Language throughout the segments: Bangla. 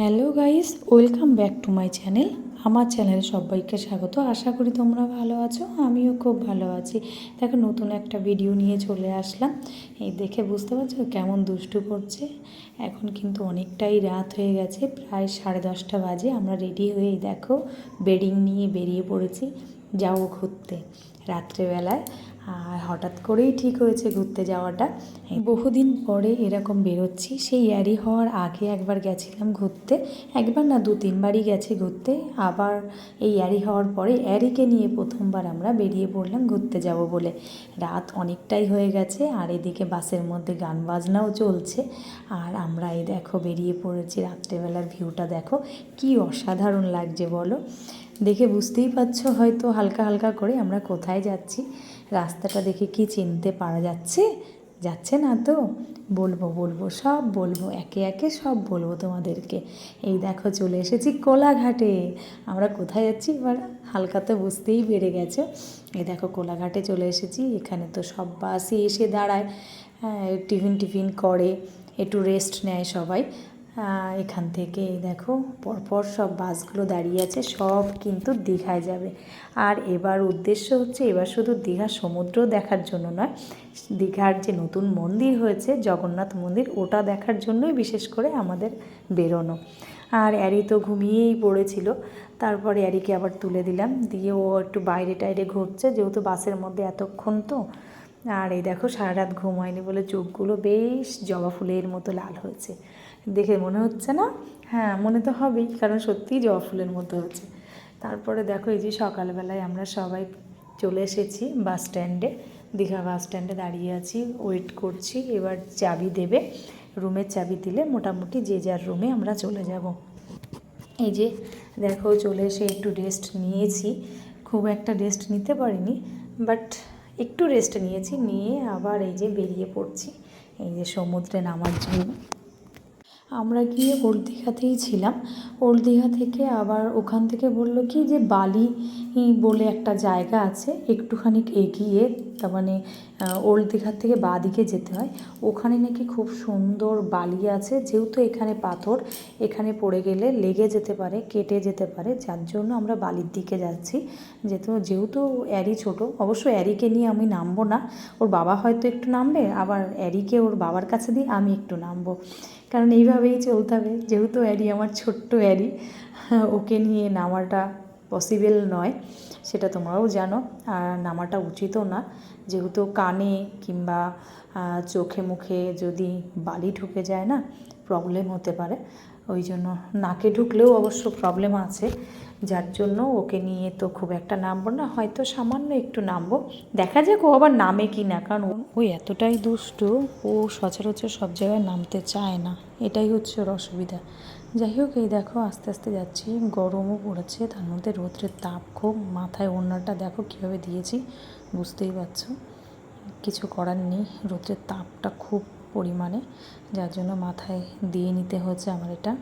Hello guys, welcome back to my channel. আমার চ্যানেলে সবাইকে স্বাগত। আশা করি তোমরা ভালো আছো, আমিও খুব ভালো আছি। দেখো, নতুন একটা ভিডিও নিয়ে চলে আসলাম। এই দেখে বুঝতে পারছ কেমন দুষ্টু করছে? এখন কিন্তু অনেকটাই রাত হয়ে গেছে, প্রায় সাড়ে দশটা বাজে। আমরা রেডি হয়ে দেখো বেডিং নিয়ে বেরিয়ে পড়েছি, যাও ঘুরতে। রাত্রেবেলায় আর হঠাৎ করেই ঠিক হয়েছে ঘুরতে যাওয়াটা। বহুদিন পরে এরকম বেরোচ্ছি, সেই অ্যারি হওয়ার আগে একবার গেছিলাম ঘুরতে, একবার না দু তিনবারই গেছি ঘুরতে, আবার এই অ্যারি হওয়ার পরে অ্যারিকে নিয়ে প্রথমবার আমরা বেরিয়ে পড়লাম ঘুরতে যাব বলে। রাত অনেকটাই হয়ে গেছে, আর এদিকে বাসের মধ্যে গান বাজনাও চলছে। আর আমরা এই দেখো বেরিয়ে পড়েছি, রাত্রেবেলার ভিউটা দেখো, কি অসাধারণ লাগছে বলো। দেখে বুঝতেই পারছ হয়তো হালকা হালকা করে আমরা কোথায় যাচ্ছি। রাস্তাটা দেখে কি চিনতে পারা যাচ্ছে? যাচ্ছে না তো? বলব বলব সব বলব একে একে সব বলব তোমাদেরকে। এই দেখো চলে এসেছি কোলাঘাটে। আমরা কোথায় যাচ্ছি? এবার হালকা তো বুঝতেই পেরে গেছে। এই দেখো কোলাঘাটে চলে এসেছি। এখানে তো সব বাসই এসে দাঁড়ায়। হ্যাঁ, টিফিন টিফিন করে একটু রেস্ট নেয় সবাই। এখান থেকে দেখো, পরপর সব বাসগুলো দাঁড়িয়ে আছে, সব কিন্তু দীঘায় যাবে। আর এবার উদ্দেশ্য হচ্ছে, এবার শুধু দীঘা সমুদ্র দেখার জন্য নয়, দীঘার যে নতুন মন্দির হয়েছে, জগন্নাথ মন্দির, ওটা দেখার জন্যই বিশেষ করে আমাদের বেরোনো। আর অ্যারি তো ঘুমিয়েই পড়েছিল, তারপরে অ্যারিকে আবার তুলে দিলাম, দিয়ে ও একটু বাইরে টাইরে ঘুরছে, যেহেতু বাসের মধ্যে এতক্ষণ তো আর এই দেখো সারা রাত ঘুম হয়নি বলে চোখগুলো বেশ জবা ফুলের মতো লাল হয়েছে। দেখে মনে হচ্ছে না? হ্যাঁ মনে তো হবেই, কারণ সত্যিই জবা ফুলের মতো হয়েছে। তারপরে দেখো এই যে সকালবেলায় আমরা সবাই চলে এসেছি বাস স্ট্যান্ডে। দীঘা বাস স্ট্যান্ডে দাঁড়িয়ে আছি, ওয়েট করছি, এবার চাবি দেবে। রুমের চাবি দিলে মোটামুটি যে যার রুমে আমরা চলে যাব। এই যে দেখো চলে এসে একটু রেস্ট নিয়েছি। খুব একটা রেস্ট নিতে পারিনি বাট একটু রেস্ট নিয়েছি নিয়ে আবার এই যে বেরিয়ে পড়ছি। এই যে সমুদ্রে নামার জন্য। আমরা গিয়ে ওল্ড দীঘাতেই ছিলাম। ওল্ড দীঘা থেকে আবার ওখান থেকে বলল কি যে বালি বলে একটা জায়গা আছে, একটুখানি এগিয়ে, তার মানে ওল্ড দীঘার থেকে বা দিকে যেতে হয়। ওখানে নাকি খুব সুন্দর বালি আছে, যেহেতু এখানে পাথর, এখানে পড়ে গেলে লেগে যেতে পারে, কেটে যেতে পারে, যার জন্য আমরা বালির দিকে যাচ্ছি। যেহেতু যেহেতু অ্যারি ছোট, অবশ্য অ্যারিকে নিয়ে আমি নামবো না। ওর বাবা হয়তো একটু নামবে, আবার অ্যারিকে ওর বাবার কাছে দিয়ে আমি একটু নামবো। কারণ এইভাবেই চলতে হবে। যেহেতু অ্যারি আমার ছোট্ট অ্যারি, ওকে নিয়ে নামাটা পসিবল নয়, সেটা তোমরাও জানো। আর নামাটা উচিতও না। যেহেতু কানে কিংবা চোখে মুখে যদি বালি ঢুকে যায় না প্রবলেম হতে পারে। ওই জন্য নাকে ঢুকলেও অবশ্য প্রবলেম আছে। যার জন্য ওকে নিয়ে তো খুব একটা নামবো না, হয়তো সামান্য একটু নামবো। দেখা যাক ও আবার নামে কি না, কারণ ও- এতটাই দুষ্টু, ও সচরাচর সব জায়গায় নামতে চায় না। এটাই হচ্ছে ওর অসুবিধা। যাই হোক, এই দেখো, আস্তে আস্তে যাচ্ছি। গরমও পড়েছে, তার মধ্যে রৌদ্রের তাপ খুব, মাথায় ওড়নাটা দেখো কীভাবে দিয়েছি, বুঝতেই পারছ। কিছু করার নেই, রৌদ্রের তাপটা খুব পরিমাণে, যার জন্য মাথায় দিয়ে নিতে হচ্ছে আমার এটা।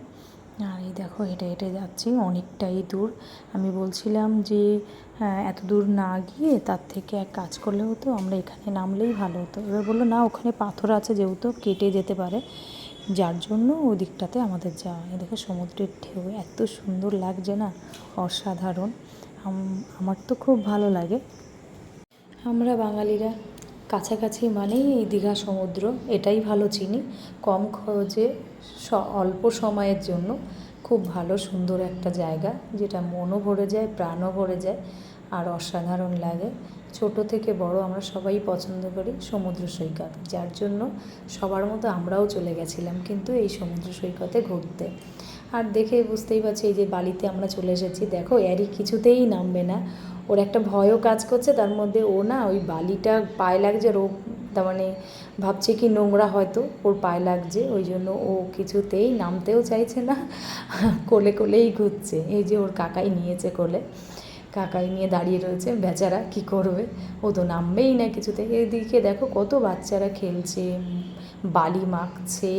আর এই দেখো হেঁটে হেঁটে যাচ্ছি অনেকটাই দূর। আমি বলছিলাম যে হ্যাঁ, এত দূর না গিয়ে তার থেকে এক কাজ করলে হতো আমরা এখানে নামলেই ভালো হতো। এবার বলল না ওখানে পাথর আছে যেহেতু কেটে যেতে পারে। যার জন্য ওই দিকটাতে আমাদের যাওয়া এই দেখো সমুদ্রের ঢেউ এত সুন্দর লাগছে না? অসাধারণ। আমার তো খুব ভালো লাগে। আমরা বাঙালিরা কাছাকাছি মানেই এই দীঘা সমুদ্র, এটাই ভালো চিনি। কম খরচে অল্প সময়ের জন্য খুব ভালো, সুন্দর একটা জায়গা, যেটা মনও ভরে যায়, প্রাণও ভরে যায়, আর অসাধারণ লাগে। ছোট থেকে বড় আমরা সবাই পছন্দ করি সমুদ্র সৈকত, যার জন্য সবার মতো আমরাও চলে গেছিলাম কিন্তু এই সমুদ্র সৈকতে ঘুরতে। আর দেখে বুঝতেই পারছি এই যে বালিতে আমরা চলে এসেছি, দেখো এরই কিছুতেই নামবে না। ওর একটা ভয়ও কাজ করছে, তার মধ্যে ও না ওই বালিটা পায়ে লাগছে আর ও তার মানে ভাবছে কি নোংরা হয়তো, ওর পায়ে লাগছে, ওই জন্য ও কিছুতেই নামতেও চাইছে না, কোলে কোলেই ঘুরছে, এই যে ওর কাকাই নিয়েছে কোলে, কাকাই নিয়ে দাঁড়িয়ে রয়েছে, বেচারা কি করবে, ও তো নামবেই না কিছুতে, এদিকে দেখো কত বাচ্চারা খেলছে, বালি মাখছে,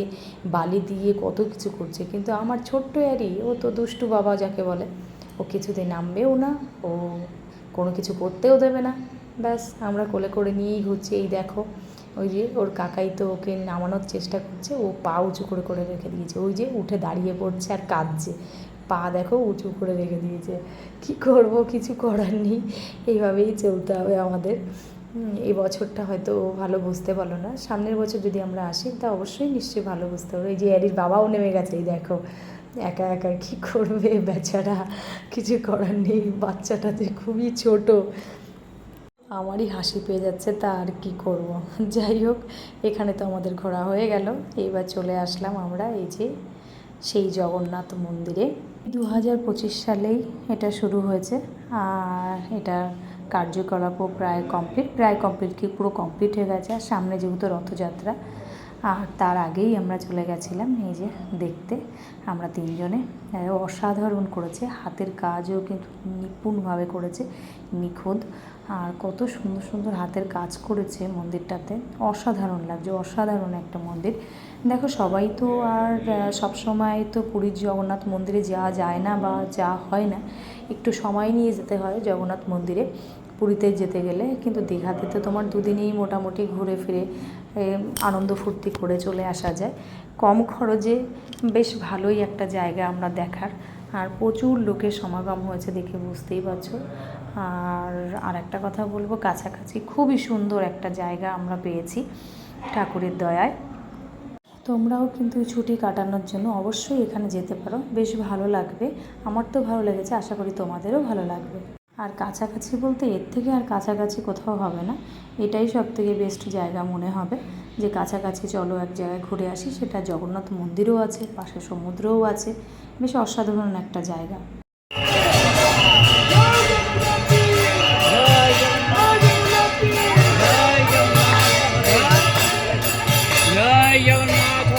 বালি দিয়ে কত কিছু করছে, কিন্তু আমার ছোট্ট অ্যারি ও তো দুষ্টু বাবা যাকে বলে, ও কিছুতে নামবেও না, ও কোনো কিছু করতেও দেবে না। ব্যাস, আমরা কোলে করে নিয়েই ঘুরছি। এই দেখো, ওই যে ওর কাকাই তো ওকে নামানোর চেষ্টা করছে। ও পা উঁচু করে করে রেখে দিয়েছে। ওই যে উঠে দাঁড়িয়ে পড়ছে আর কাঁদছে। পা দেখো উঁচু করে রেখে দিয়েছে। কি করব? কিছু করার নেই। এইভাবেই চলতে হবে আমাদের। এই বছরটা হয়তো ভালো বুঝতে পারল না। সামনের বছর যদি আমরা আসি, তা অবশ্যই নিশ্চয়ই ভালো বুঝতে পারব। এই যে অ্যারির বাবাও নেমে গেছে, এই দেখো। একা একা কী করবে? বেচারা কিছু করার নেই, বাচ্চাটা যে খুবই ছোট। আমারই হাসি পেয়ে যাচ্ছে, তা আর কি করব? যাই হোক, এখানে তো আমাদের ঘোরা হয়ে গেল। এইবার চলে আসলাম আমরা এই যে সেই জগন্নাথ মন্দিরে। দু হাজার পঁচিশ সালেই এটা শুরু হয়েছে, আর এটা কার্যকলাপও প্রায় কমপ্লিট প্রায় কমপ্লিট কি পুরো কমপ্লিট হয়ে গেছে। আর সামনে যেহেতু রথযাত্রা আর তার আগেই আমরা চলে গেছিলাম এই যে দেখতে। আমরা তিনজনে অসাধারণ করেছে। হাতের কাজও কিন্তু নিপুণভাবে করেছে, নিখুঁত। আর কত সুন্দর সুন্দর হাতের কাজ করেছে মন্দিরটাতে। অসাধারণ লাগছে, অসাধারণ একটা মন্দির। দেখো, সবাই তো আর সব সময় তো পুরীর জগন্নাথ মন্দিরে যাওয়া যায় না বা যাওয়া হয় না। একটু সময় নিয়ে যেতে হয় জগন্নাথ মন্দিরে। পুরীতে যেতে গেলে, কিন্তু দীঘাতে তো তোমার দুদিনেই মোটামুটি ঘুরে ফিরে আনন্দ ফুর্তি করে চলে আসা যায়। কম খরচে বেশ ভালোই একটা জায়গা আমরা দেখার। আর প্রচুর লোকের সমাগম হয়েছে দেখে বুঝতেই পারছ। আর আর একটা কথা বলব, কাছাকাছি খুবই সুন্দর একটা জায়গা আমরা পেয়েছি ঠাকুরের দয়ায়। তোমরাও কিন্তু ছুটি কাটানোর জন্য অবশ্যই এখানে যেতে পারো। বেশ ভালো লাগবে। আমার তো ভালো লেগেছে, আশা করি তোমাদেরও ভালো লাগবে। আর কাছাকাছি বলতে এর থেকে আর কাছাকাছি কোথাও হবে না। এটাই সব থেকে বেস্ট জায়গা মনে হবে যে কাছাকাছি চলো এক জায়গায় ঘুরে আসি। সেটা জগন্নাথ মন্দিরও আছে, পাশে সমুদ্রও আছে, বেশ অসাধারণ একটা জায়গা। জয় জগন্নাথ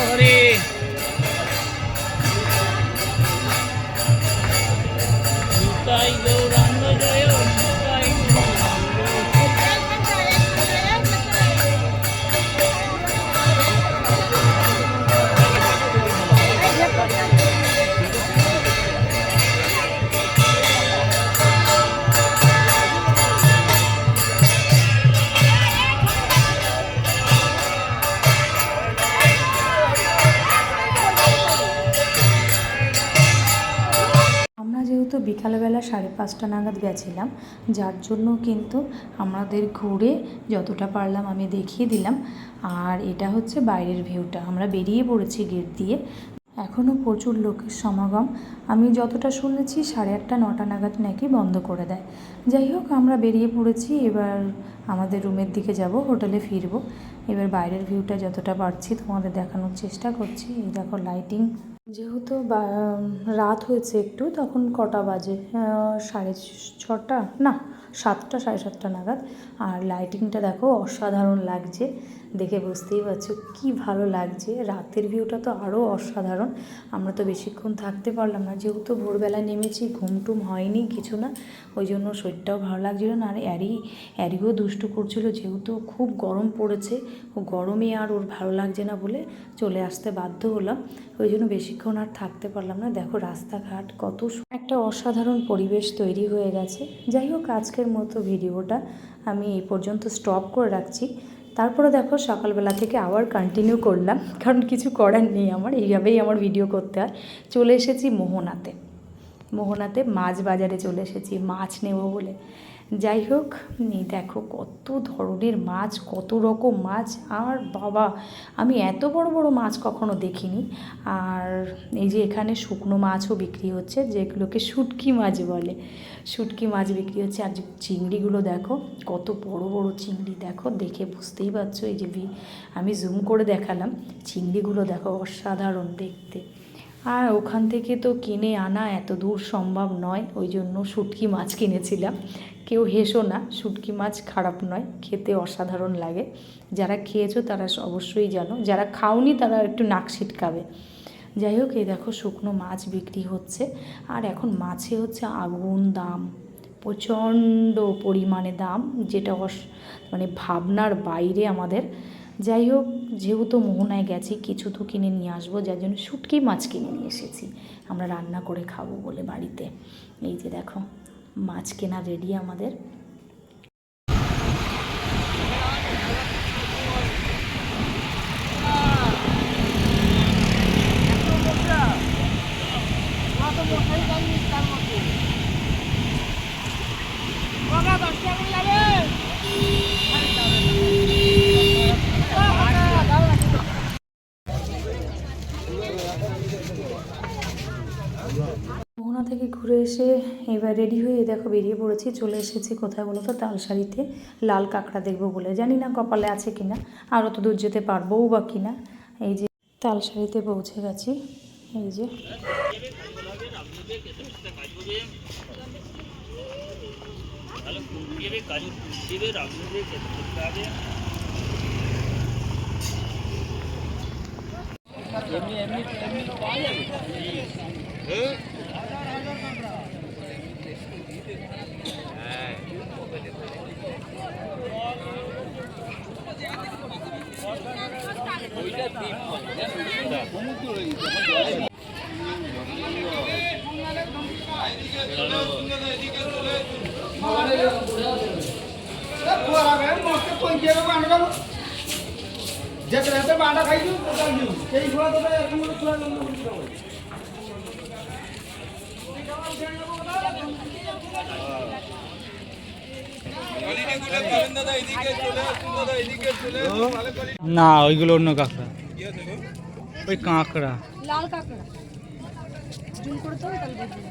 বিকালবেলা সাড়ে পাঁচটা নাগাদ গেছিলাম। যার জন্য কিন্তু আমাদের ঘুরে যতটা পারলাম আমি দেখিয়ে দিলাম। আর এটা হচ্ছে বাইরের ভিউটা। আমরা বেরিয়ে পড়েছি গেট দিয়ে। এখনও প্রচুর লোকের সমাগম। আমি যতটা শুনেছি, সাড়ে আটটা, নটা নাগাদ নাকি বন্ধ করে দেয়। যাই হোক, আমরা বেরিয়ে পড়েছি। এবার আমাদের রুমের দিকে যাব, হোটেলে ফিরবো। এবার বাইরের ভিউটা যতটা পারছি তোমাদের দেখানোর চেষ্টা করছি। এই দেখো লাইটিং যেহেতু রাত হয়েছে একটু, তখন কটা বাজে? সাড়ে ছটা? না, সাতটা, সাড়ে সাতটা নাগাদ। আর লাইটিংটা দেখো অসাধারণ লাগছে। দেখে বুঝতেই পারছ কি ভালো লাগছে। রাতের ভিউটা তো আরও অসাধারণ। আমরা তো বেশিক্ষণ থাকতে পারলাম না। যেহেতু ভোরবেলা নেমেছি, ঘুম টুম হয়নি কিছু না। ওই জন্য শরীরটাও ভালো লাগছিল না। আর অ্যারি অ্যারিও দুষ্টু করছিল যেহেতু খুব গরম পড়েছে। ও গরমে আর ওর ভালো লাগছে না বলে চলে আসতে বাধ্য হলাম। ওই জন্য বেশিক্ষণ আর থাকতে পারলাম না। দেখো রাস্তাঘাট কত একটা অসাধারণ পরিবেশ তৈরি হয়ে গেছে। যাই হোক, আজকের মতো ভিডিওটা আমি এই পর্যন্ত স্টপ করে রাখছি। তারপরে দেখো সকালবেলা থেকে আবার কন্টিনিউ করলাম, কারণ কিছু করার নেই আমার, এইভাবেই আমার ভিডিও করতে হয়। চলে এসেছি মোহনাতে। মোহনাতে মাছ বাজারে চলে এসেছি, মাছ নেব বলে। যাই হোক, এই দেখো কত ধরনের মাছ, কত রকম মাছ। আর বাবা, আমি এত বড় বড় মাছ কখনো দেখিনি। আর এই যে এখানে শুকনো মাছও বিক্রি হচ্ছে, যেগুলোকে শুটকি মাছ বলে। শুটকি মাছ বিক্রি হচ্ছে। আর চিংড়িগুলো দেখো, কত বড় বড় চিংড়ি। দেখো, দেখে বুঝতেই পারছ এই যে আমি জুম করে দেখালাম। চিংড়িগুলো দেখো অসাধারণ দেখতে। আর ওখান থেকে তো কিনে আনা এত দূর সম্ভব নয়, ওই জন্য শুটকি মাছ কিনেছিলাম। কেউ হেসো না, শুটকি মাছ খারাপ নয়, খেতে অসাধারণ লাগে। যারা খেয়েছো তারা অবশ্যই জানো, যারা খাওনি তারা একটু নাক ছিটকাবে। যাই হোক, এই দেখো শুকনো মাছ বিক্রি হচ্ছে। আর এখন মাছে হচ্ছে আগুন দাম, প্রচণ্ড পরিমাণে দাম, যেটা অস মানে ভাবনার বাইরে আমাদের। যাই হোক, যেহেতু মোহনায় গেছি, কিছু তো কিনে নিয়ে আসব, যার জন্য শুটকি মাছ কিনে নিয়ে এসেছি। আমরা রান্না করে খাব বলে বাড়িতে। এই যে দেখো মাছ কেনা রেডি আমাদের মোহনা থেকে ঘুরে এসে এবার রেডি হয়ে দেখো বেরিয়ে পড়েছি, চলে এসেছি কোথায় বলো তো? তালসারিতে লাল কাঁকড়া দেখব বলে। জানি না কপালে আছে কিনা, আর অত দূর যেতে পারবোও বা কিনা। এই যে তালসারিতে পৌঁছে গেছি। এই যে এমনি এমনি এমনি পাওয়া যাবে যেতে যেতে বাটা খাইছো সেই খোলা তো এরকম খোলা না ওইগুলো অন্য কাঁকড়া। ওই কাঁকড়া। লাল কাঁকড়া। জুম করতে হবে তাহলে দেখবি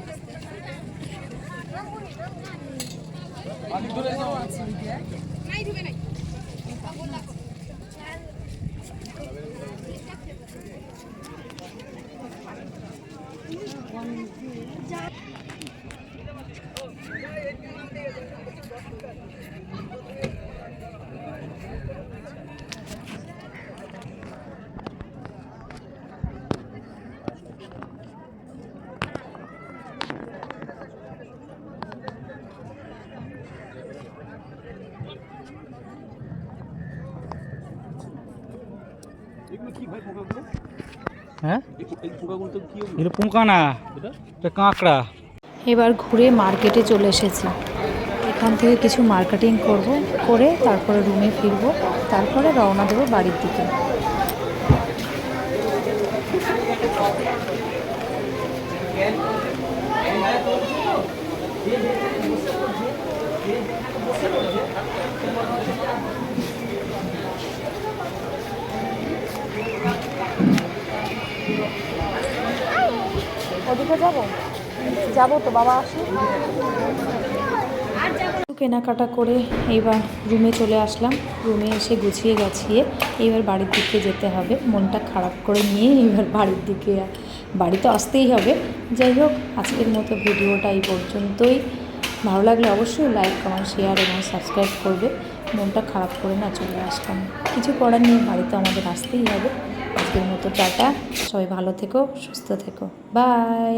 হ্যাঁ? এটা পোকা না এটা? কাঁকড়া। এবার ঘুরে মার্কেটে চলে এসেছি। এখান থেকে কিছু মার্কেটিং করব করে তারপরে রুমে ফিরবো তারপরে রওনা দেবো বাড়ির দিকে। ওদিকে যাব? যাব তো, বাবা আসি কেনাকাটা করে এইবার রুমে চলে আসলাম। রুমে এসে গুছিয়ে গাছিয়ে এইবার বাড়ির দিকে যেতে হবে। মনটা খারাপ করে নিয়ে এবার বাড়ির দিকে বাড়িতে আসতেই হবে। যাই হোক, আজকের মতো ভিডিওটা এই পর্যন্তই। ভালো লাগলে অবশ্যই লাইক, কমেন্ট, শেয়ার এবং সাবস্ক্রাইব করবে। মনটা খারাপ করে না চলে আসলাম। কিছু করার নেই বাড়িতে আমাদের আসতেই হবে। আজকের মতো টাটা। সবাই ভালো থেকো সুস্থ থেকো। বাই।